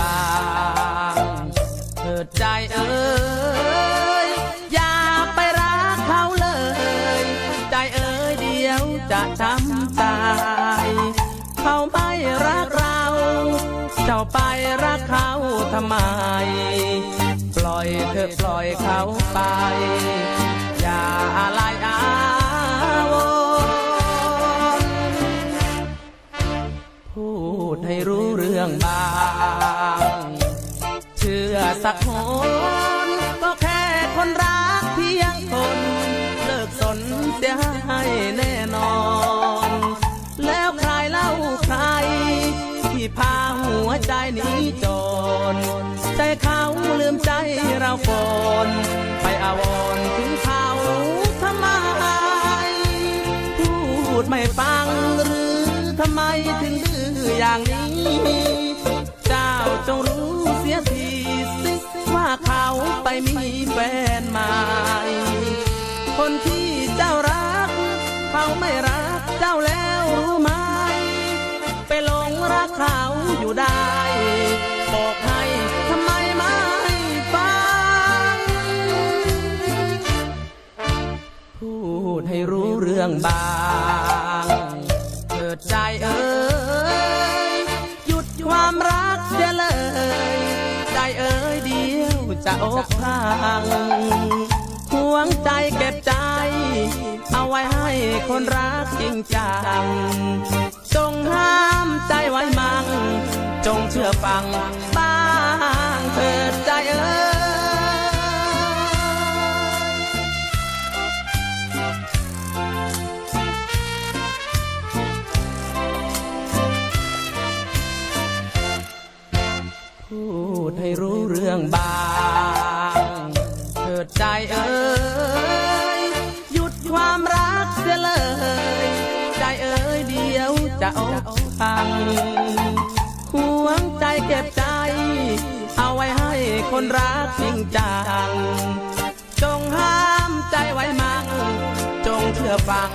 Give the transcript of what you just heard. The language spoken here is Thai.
บางเถิดใจเอ้ยอย่าไปรักเขาเลย ใจเอ้ยเดียวจะช้ำตายเขาไม่รักเรา เจ้าไปรักเขาทำไม ปล่อยเธอปล่อยเขาไป เรื่องบาง เชื่อสักคนก็แค่คนรักเพียงคน เลิกสนเสียให้แน่นอน แล้วใครเล่าใคร ที่พาหัวใจหนี้จน ใจเขาลืมใจเราก่อนไปอาวรณ์ถึงเขาทำไม พูดไม่ฟังหรือทำไมถึงดื้อ อย่างนี้ เจ้าจงรู้เสียทีสิว่าเขาไปมีแฟนใหม่ คนที่เจ้ารัก เขาไม่รักเจ้าแล้วรู้ไหม ไปหลงรักเขาอยู่ได้บอกให้ทำไมไม่ฟังพูดให้รู้เรื่องบางเถิดใจเอ้ จะอกพังห่วงใจเก็บใจ เอาไว้ให้คนรักจริงจัง จงห้ามใจไว้มั่ง จงเชื่อฟังบ้างเถิดใจเอ้ยพูดให้รู้เรื่องบา สียเลยใจเอ๋ยเดียวจะอกพังห่วงใจเก็บใจ เอาไว้ให้คนรักจริงจัง จงห้ามใจไว้มั่ง จงเชื่อฟัง